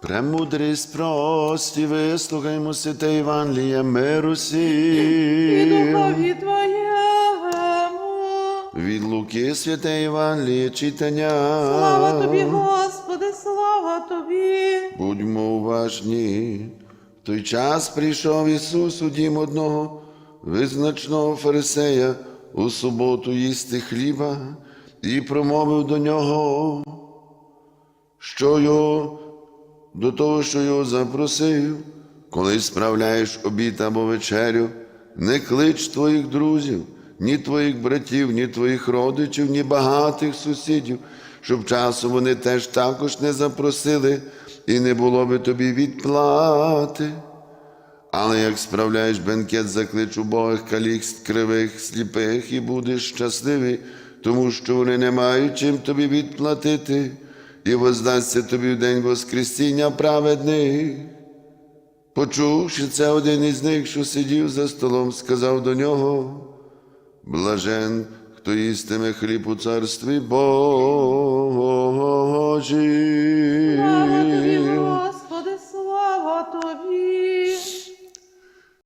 Премудрість прості, вислухаймо святе Євангеліє миру і духові Твоєму. Від Луки святе Євангеліє читання. Слава Тобі, Господи, слава Тобі. Будьмо уважні. В той час прийшов Ісус у дім одного визначного фарисея у суботу їсти хліба і промовив до нього, що його до того, що його запросив, коли справляєш обід або вечерю, не клич твоїх друзів, ні твоїх братів, ні твоїх родичів, ні багатих сусідів, щоб часом вони теж також не запросили, і не було би тобі відплати. Але як справляєш бенкет, заклич убогих калік, кривих, сліпих, і будеш щасливий, тому що вони не мають чим тобі відплатити, і воздасться тобі в день Воскресіння праведних. Почувши це, один із них, що сидів за столом, сказав до нього: Блажен, хто їстиме хліб у царстві Божій.